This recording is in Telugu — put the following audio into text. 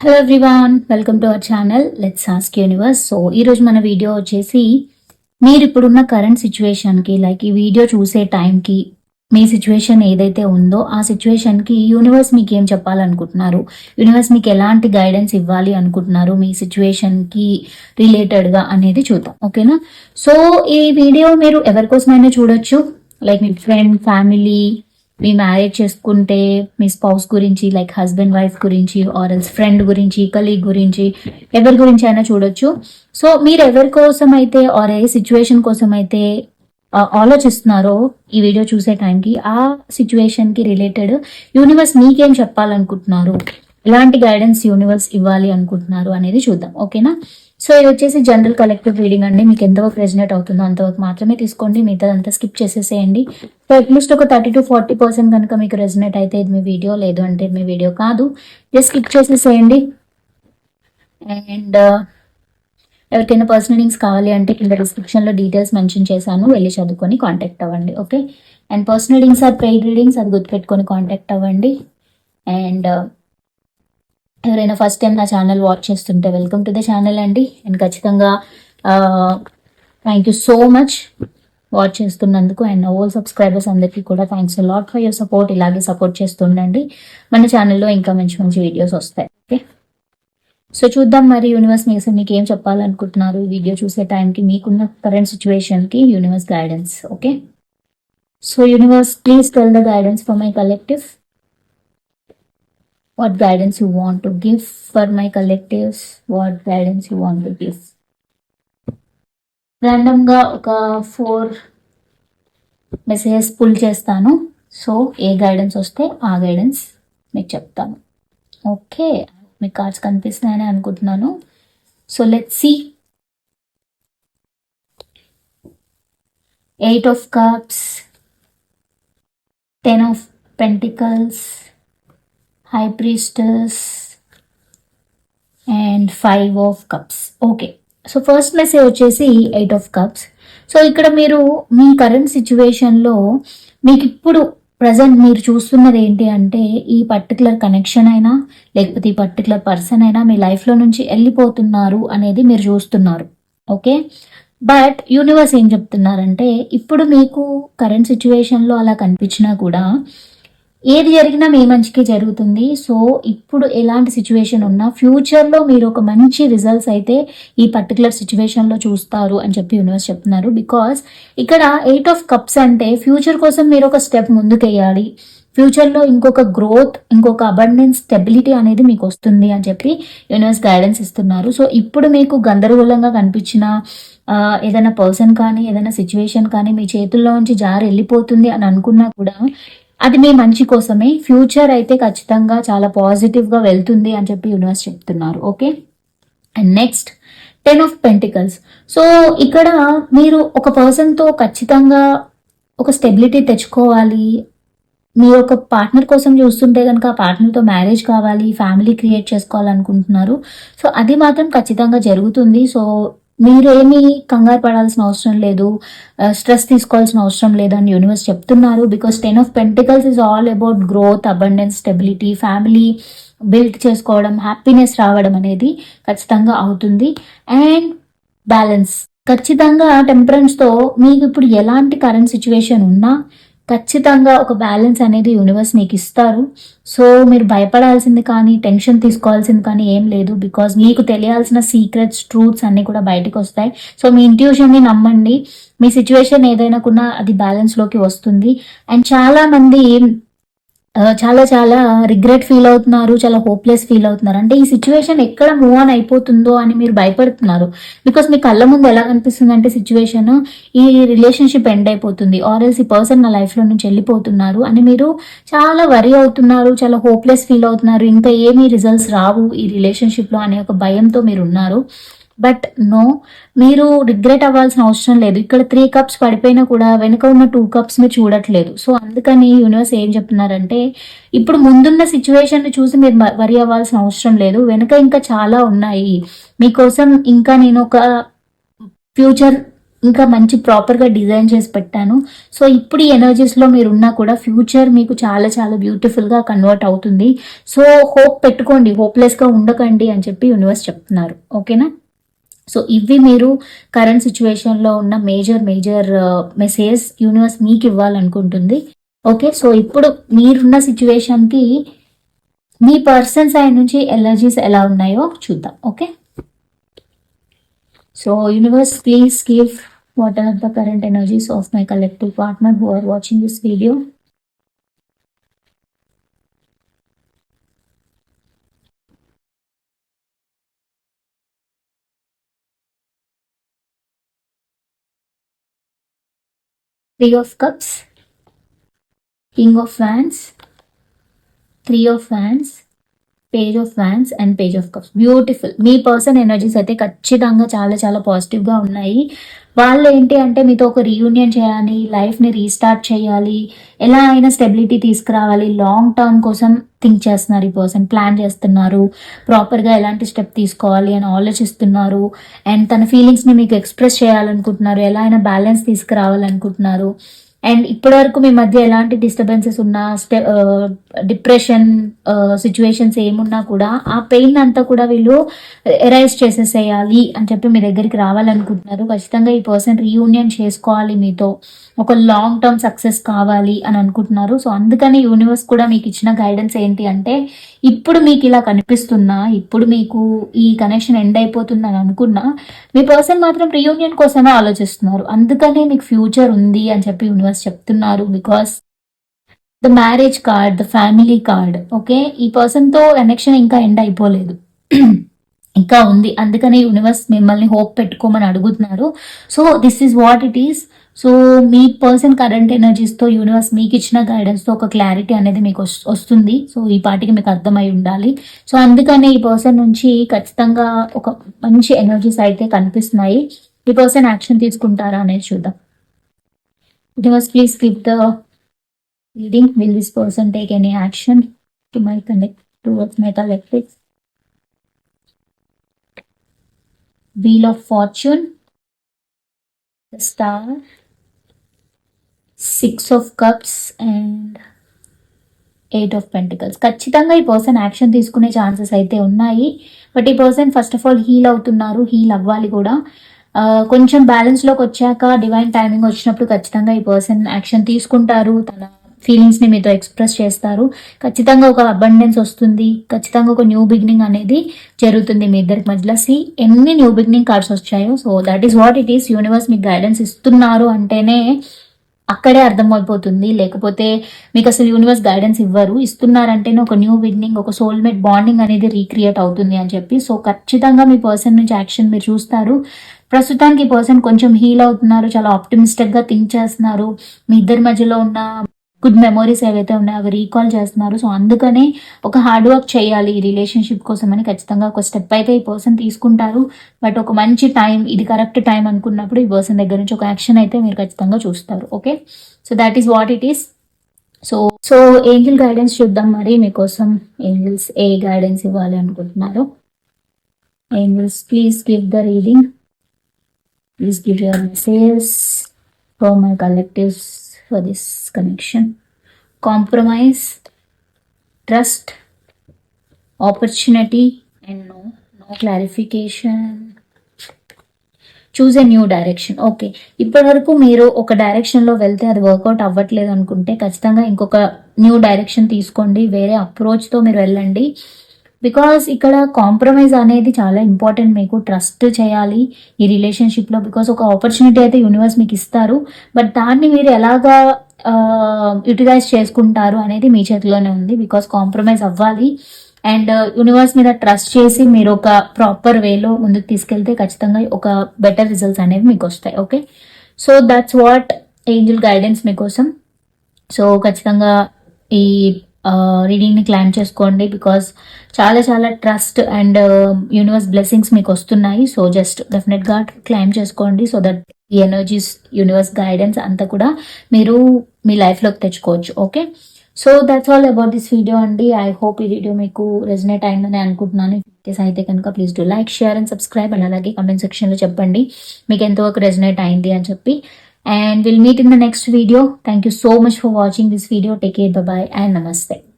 Hello everyone welcome to our channel let's ask universe so ఈరోజు మన వీడియో వచ్చేసి మీరు ఇప్పుడున్న కరెంట్ సిచ్యువేషన్కి లైక్ ఈ వీడియో చూసే టైంకి మీ సిచ్యువేషన్ ఏదైతే ఉందో ఆ సిచ్యువేషన్కి యూనివర్స్ మీకు ఏం చెప్పాలనుకుంటున్నారు? యూనివర్స్ మీకు ఎలాంటి గైడెన్స్ ఇవ్వాలి అనుకుంటున్నారు? మీ సిచ్యువేషన్కి రిలేటెడ్గా అనేది చూద్దాం ఓకేనా సో ఈ వీడియో మీరు ఎవరికోసమైనా చూడొచ్చు? లైక్ మీ ఫ్రెండ్ ఫ్యామిలీ మీ మ్యారేజ్ చేసుకుంటే మీ స్పౌస్ గురించి లైక్ హస్బెండ్ వైఫ్ గురించి ఆర్ ఎల్స్ ఫ్రెండ్ గురించి కలీగ్ గురించి ఎవరి గురించి అయినా చూడొచ్చు. సో మీరు ఎవరి కోసం అయితే ఆర్ ఏ సిచ్యువేషన్ కోసం అయితే ఆలోచిస్తున్నారో ఈ వీడియో చూసే టైంకి ఆ సిచ్యువేషన్కి రిలేటెడ్ యూనివర్స్ మీకేం చెప్పాలనుకుంటున్నారు? ఎలాంటి గైడెన్స్ యూనివర్స్ ఇవ్వాలి అనుకుంటున్నారు అనేది చూద్దాం. ఓకేనా సో ఇది వచ్చేసి జనరల్ కలెక్టివ్ రీడింగ్ అండి. మీకు ఎంతవరకు రెజినేట్ అవుతుందో అంతవరకు మాత్రమే తీసుకోండి. మిగతాదంతా స్కిప్ చేసేసేయండి. సో అట్లీస్ట్ ఒక థర్టీ టు ఫార్టీ పర్సెంట్ కనుక మీకు రెజినేట్ అయితే ఇది మీ వీడియో లేదు అంటే మీ వీడియో కాదు. జస్ట్ స్కిప్ చేసేసేయండి. అండ్ uh, ఎవరికైనా పర్సనల్ లింక్స్ కావాలి అంటే కింద డిస్క్రిప్షన్లో డీటెయిల్స్ మెన్షన్ చేశాను. వెళ్ళి చదువుకొని కాంటాక్ట్ అవ్వండి. Okay and personal links or paid readings అది గుర్తుపెట్టుకొని కాంటాక్ట్ అవ్వండి. అండ్ ఎవరైనా ఫస్ట్ టైం నా ఛానల్ వాచ్ చేస్తుంటే వెల్కమ్ టు ద ఛానల్ అండి. అండ్ ఖచ్చితంగా thank you so much watch చేస్తున్నందుకు అండ్ ఓల్ సబ్స్క్రైబర్స్ అందరికీ కూడా thanks lot for your support ఇలాగే సపోర్ట్ చేస్తుండండి. మన ఛానల్లో ఇంకా మంచి మంచి వీడియోస్ వస్తాయి. ఓకే సో చూద్దాం మరి యూనివర్స్ మీకు మీకు ఏం చెప్పాలనుకుంటున్నారు వీడియో చూసే టైంకి మీకున్న కరెంట్ సిచ్యువేషన్కి universe guidance okay so universe please tell the guidance for my collective what guidance you want to give for my collectives what guidance you want to give. ర్యాండమ్గా ఒక ఫోర్ మెసేజెస్ పుల్ చేస్తాను. సో ఏ గైడెన్స్ వస్తే ఆ గైడెన్స్ మీకు చెప్తాను. ఓకే మీ కార్డ్స్ కనిపిస్తున్నాయని అనుకుంటున్నాను. So let see eight of cups ten of pentacles high priestess and five of cups okay so first message వచ్చేసి ఎయిట్ ఆఫ్ కప్స్ సో ఇక్కడ మీరు మీ కరెంట్ సిచ్యువేషన్లో మీకు ఇప్పుడు ప్రజెంట్ మీరు చూస్తున్నది ఏంటి అంటే ఈ పర్టికులర్ కనెక్షన్ అయినా లేకపోతే ఈ పర్టికులర్ పర్సన్ అయినా మీ లైఫ్లో నుంచి వెళ్ళిపోతున్నారు అనేది మీరు చూస్తున్నారు. ఓకే బట్ యూనివర్స్ ఏం చెప్తున్నారంటే ఇప్పుడు మీకు కరెంట్ సిచ్యువేషన్లో అలా కనిపించినా కూడా ఏది జరిగినా మీ మంచికి జరుగుతుంది. సో ఇప్పుడు ఎలాంటి సిచ్యువేషన్ ఉన్నా ఫ్యూచర్లో మీరు ఒక మంచి రిజల్ట్స్ అయితే ఈ పర్టికులర్ సిచ్యువేషన్లో చూస్తారు అని చెప్పి యూనివర్స్ చెప్తున్నారు. బికాస్ ఇక్కడ ఎయిట్ ఆఫ్ కప్స్ అంటే ఫ్యూచర్ కోసం మీరు ఒక స్టెప్ ముందుకెయ్యాలి. ఫ్యూచర్లో ఇంకొక గ్రోత్ ఇంకొక అబండెన్స్ స్టెబిలిటీ అనేది మీకు వస్తుంది అని చెప్పి యూనివర్స్ గైడెన్స్ ఇస్తున్నారు. సో ఇప్పుడు మీకు గందరగోళంగా కనిపించిన ఏదైనా పర్సన్ కానీ ఏదైనా సిచ్యువేషన్ కానీ మీ చేతుల్లో నుంచి జారి వెళ్ళిపోతుంది అని అనుకున్నా కూడా అది మీ మంచి కోసమే. ఫ్యూచర్ అయితే ఖచ్చితంగా చాలా పాజిటివ్గా వెళ్తుంది అని చెప్పి యూనివర్స్ చెప్తున్నారు. Okay and next ten of pentacles so ఇక్కడ మీరు ఒక పర్సన్తో ఖచ్చితంగా ఒక స్టెబిలిటీ తెచ్చుకోవాలి. మీరు ఒక పార్ట్నర్ కోసం చూస్తుంటే కనుక ఆ పార్ట్నర్తో మ్యారేజ్ కావాలి ఫ్యామిలీ క్రియేట్ చేసుకోవాలనుకుంటున్నారు. సో అది మాత్రం ఖచ్చితంగా జరుగుతుంది. సో మీరేమీ కంగారు పడాల్సిన అవసరం లేదు స్ట్రెస్ తీసుకోవాల్సిన అవసరం లేదని యూనివర్స్ చెప్తున్నారు. Because ten of pentacles is all about growth abundance stability family build చేసుకోవడం హ్యాపీనెస్ రావడం అనేది ఖచ్చితంగా అవుతుంది. అండ్ బ్యాలెన్స్ ఖచ్చితంగా టెంపరెన్స్తో మీకు ఇప్పుడు ఎలాంటి కరెంట్ సిచ్యువేషన్ ఉన్నా ఖచ్చితంగా ఒక బ్యాలెన్స్ అనేది యూనివర్స్ నీకు ఇస్తారు. సో మీరు భయపడాల్సింది కానీ టెన్షన్ తీసుకోవాల్సింది కానీ ఏం లేదు. బికాజ్ మీకు తెలియాల్సిన సీక్రెట్స్ ట్రూత్స్ అన్ని కూడా బయటకు వస్తాయి. సో మీ ఇంట్యూషన్ని నమ్మండి. మీ సిచ్యువేషన్ ఏదైనా కూడా అది బ్యాలెన్స్లోకి వస్తుంది. అండ్ చాలా మంది చాలా చాలా రిగ్రెట్ ఫీల్ అవుతున్నారు చాలా హోప్లెస్ ఫీల్ అవుతున్నారు. అంటే ఈ సిచ్యువేషన్ ఎక్కడ మూవ్ ఆన్ అయిపోతుందో అని మీరు భయపడుతున్నారు. బికాస్ మీ కళ్ళ ముందు ఎలా కనిపిస్తుంది అంటే సిచ్యువేషన్ ఈ రిలేషన్షిప్ ఎండ్ అయిపోతుంది. ఆర్ ఎల్స్ ఈ పర్సన్ నా లైఫ్లో నుంచి వెళ్ళిపోతున్నారు అని మీరు చాలా వరి అవుతున్నారు చాలా హోప్లెస్ ఫీల్ అవుతున్నారు. ఇంకా ఏమీ రిజల్ట్స్ రావు ఈ రిలేషన్షిప్లో అనే ఒక భయంతో మీరు ఉన్నారు. బట్ నో మీరు రిగ్రెట్ అవ్వాల్సిన అవసరం లేదు. ఇక్కడ త్రీ కప్స్ పడిపోయినా కూడా వెనుక ఉన్న టూ కప్స్ మీరు చూడట్లేదు. సో అందుకని యూనివర్స్ ఏం చెప్తున్నారంటే ఇప్పుడు ముందున్న సిచ్యువేషన్ని చూసి మీరు మ- వరి అవ్వాల్సిన అవసరం లేదు. వెనుక ఇంకా చాలా ఉన్నాయి. మీకోసం ఇంకా నేను ఒక ఫ్యూచర్ ఇంకా మంచి ప్రాపర్గా డిజైన్ చేసి పెట్టాను. సో ఇప్పుడు ఈ ఎనర్జీస్లో మీరున్నా కూడా ఫ్యూచర్ మీకు చాలా చాలా బ్యూటిఫుల్గా కన్వర్ట్ అవుతుంది. సో హోప్ పెట్టుకోండి. హోప్లెస్గా ఉండకండి అని చెప్పి యూనివర్స్ చెప్తున్నారు. ఓకేనా సో ఇవి మీరు కరెంట్ సిచ్యువేషన్లో ఉన్న మేజర్ మేజర్ మెసేజ్ యూనివర్స్ మీకు ఇవ్వాలనుకుంటుంది. ఓకే సో ఇప్పుడు మీరున్న సిచ్యువేషన్కి మీ పర్సన్ సైడ్ నుంచి ఎలర్జీస్ ఎలా ఉన్నాయో చూద్దాం. Okay so universe please give what are the current energies of my collective partner who are watching this video three of cups king of fans three of fans page of fans and page of cups beautiful me person energies అయితే ఖచ్చితంగా చాలా చాలా పాజిటివ్గా ఉన్నాయి. వాళ్ళు ఏంటి అంటే మీతో ఒక రీయూనియన్ చేయాలి లైఫ్ని రీస్టార్ట్ చేయాలి ఎలా అయినా స్టెబిలిటీ తీసుకురావాలి లాంగ్ టర్మ్ కోసం థింక్ చేస్తున్నారు ఈ పర్సన్ ప్లాన్ చేస్తున్నారు ప్రాపర్గా ఎలాంటి స్టెప్ తీసుకోవాలి అని ఆలోచిస్తున్నారు అండ్ తన ఫీలింగ్స్ని మీకు ఎక్స్ప్రెస్ చేయాలనుకుంటున్నారు ఎలా అయినా బ్యాలెన్స్ తీసుకురావాలనుకుంటున్నారు. అండ్ ఇప్పటి వరకు మీ మధ్య ఎలాంటి డిస్టర్బెన్సెస్ ఉన్నా స్టె డిప్రెషన్ సిచ్యువేషన్స్ ఏమున్నా కూడా ఆ పెయిన్ అంతా కూడా వీళ్ళు ఎరైజ్ చేసేసేయాలి అని చెప్పి మీ దగ్గరికి రావాలనుకుంటున్నారు. ఖచ్చితంగా ఈ పర్సన్ రీయూనియన్ చేసుకోవాలి మీతో. ఒక లాంగ్ టర్మ్ సక్సెస్ కావాలి అని అనుకుంటున్నారు. సో అందుకని యూనివర్స్ కూడా మీకు ఇచ్చిన గైడెన్స్ ఏంటి అంటే ఇప్పుడు మీకు ఇలా కనిపిస్తున్నా ఇప్పుడు మీకు ఈ కనెక్షన్ ఎండ్ అయిపోతుంది అని అనుకున్నా మీ పర్సన్ మాత్రం రీయూనియన్ కోసమే ఆలోచిస్తున్నారు. అందుకనే మీకు ఫ్యూచర్ ఉంది అని చెప్పి యూనివర్స్ చెప్తున్నారు because the marriage card the family card okay ఈ పర్సన్తో కనెక్షన్ ఇంకా ఎండ్ అయిపోలేదు. ఇంకా ఉంది. అందుకనే యూనివర్స్ మిమ్మల్ని హోప్ పెట్టుకోమని అడుగుతున్నారు. So this is what it is so me person current ఎనర్జీస్తో యూనివర్స్ మీకు ఇచ్చిన గైడెన్స్తో ఒక క్లారిటీ అనేది మీకు వస్తుంది. సో ఈ పాటికి మీకు అర్థమై ఉండాలి. సో అందుకనే ఈ పర్సన్ నుంచి ఖచ్చితంగా ఒక మంచి ఎనర్జీస్ అయితే కనిపిస్తున్నాయి. ఈ పర్సన్ యాక్షన్ తీసుకుంటారా అనేది చూద్దాం. Universe please skip the reading will this person take any action to my connect towards my wheel of fortune the star six of cups and eight of pentacles ఖచ్చితంగా ఈ పర్సన్ యాక్షన్ తీసుకునే ఛాన్సెస్ అయితే ఉన్నాయి బట్ ఈ person first of all heal అవుతున్నారు హీల్ అవ్వాలి కూడా కొంచెం బ్యాలెన్స్లోకి వచ్చాక డివైన్ టైమింగ్ వచ్చినప్పుడు ఖచ్చితంగా ఈ పర్సన్ యాక్షన్ తీసుకుంటారు. తన ఫీలింగ్స్ని మీతో ఎక్స్ప్రెస్ చేస్తారు. ఖచ్చితంగా ఒక అబండెన్స్ వస్తుంది. ఖచ్చితంగా ఒక న్యూ బిగినింగ్ అనేది జరుగుతుంది మీ ఇద్దరికి మధ్యలో. సి ఎన్ని న్యూ బిగినింగ్ కార్డ్స్ వచ్చాయో. So that is what it is universe మీకు గైడెన్స్ ఇస్తున్నారు అంటేనే అక్కడే అర్థమైపోతుంది. లేకపోతే మీకు అసలు యూనివర్స్ గైడెన్స్ ఇవ్వరు. ఇస్తున్నారంటేనే ఒక న్యూ బిగినింగ్ ఒక సోల్మేట్ బాండింగ్ అనేది రీక్రియేట్ అవుతుంది అని చెప్పి. సో ఖచ్చితంగా మీ పర్సన్ నుంచి యాక్షన్ మీరు చూస్తారు. ప్రస్తుతానికి ఈ పర్సన్ కొంచెం హీల్ అవుతున్నారు చాలా ఆప్టిమిస్టిక్గా థింక్ చేస్తున్నారు. మీ ఇద్దరి మధ్యలో ఉన్న గుడ్ మెమరీస్ ఏవైతే ఉన్నాయో అవి రీకాల్ చేస్తున్నారు. సో అందుకనే ఒక హార్డ్ వర్క్ చేయాలి ఈ రిలేషన్షిప్ కోసం అని ఖచ్చితంగా ఒక స్టెప్ అయితే ఈ పర్సన్ తీసుకుంటారు. బట్ ఒక మంచి టైం ఇది కరెక్ట్ టైం అనుకున్నప్పుడు ఈ పర్సన్ దగ్గర నుంచి ఒక యాక్షన్ అయితే మీరు ఖచ్చితంగా చూస్తారు. Okay so that is what it is so so angel guidance చూద్దాం మరి. మీకోసం ఏంజిల్స్ ఏ గైడెన్స్ ఇవ్వాలి అనుకుంటున్నారు? Angels please give the reading please give your messages for my collectives for this connection Compromise, trust opportunity and no no clarification choose a new direction okay ఇప్పటి వరకు మీరు ఒక డైరెక్షన్లో వెళ్తే అది వర్కౌట్ అవ్వట్లేదు అనుకుంటే ఖచ్చితంగా ఇంకొక న్యూ డైరెక్షన్ తీసుకోండి. వేరే అప్రోచ్తో మీరు వెళ్ళండి. బికాస్ ఇక్కడ కాంప్రమైజ్ అనేది చాలా ఇంపార్టెంట్ మీకు ట్రస్ట్ చేయాలి ఈ రిలేషన్షిప్లో బికాస్ ఒక ఆపర్చునిటీ అయితే యూనివర్స్ మీకు ఇస్తారు. బట్ దాన్ని మీరు ఎలాగా యూటిలైజ్ చేసుకుంటారు అనేది మీ చేతిలోనే ఉంది. బికాస్ కాంప్రమైజ్ అవ్వాలి. అండ్ యూనివర్స్ uh, మీద ట్రస్ట్ చేసి మీరు ఒక ప్రాపర్ వేలో ముందుకు తీసుకెళ్తే ఖచ్చితంగా ఒక బెటర్ రిజల్ట్స్ అనేవి మీకు వస్తాయి. Okay so that's what angel guidance మీకోసం. సో ఖచ్చితంగా ఈ రీడింగ్ని క్లైమ్ చేసుకోండి బికాస్ చాలా చాలా ట్రస్ట్ అండ్ యూనివర్స్ బ్లెస్సింగ్స్ మీకు వస్తున్నాయి. సో జస్ట్ డెఫినెట్గా క్లైమ్ చేసుకోండి సో దట్ ఈ ఎనర్జీస్ యూనివర్స్ గైడెన్స్ అంతా కూడా మీరు మీ లైఫ్లోకి తెచ్చుకోవచ్చు. Okay so that's all about this video అండి. ఐ హోప్ ఈ వీడియో మీకు రెజనేట్ అయిందని అనుకుంటున్నాను. కేస్ అయితే కనుక please do like share and subscribe and అలాగే కమెంట్ సెక్షన్లో చెప్పండి. మీకు ఎంతవరకు రెజనేట్ అయింది అని చెప్పి and we'll meet in the next video. Thank you so much for watching this video. Take care. Bye bye and namaste.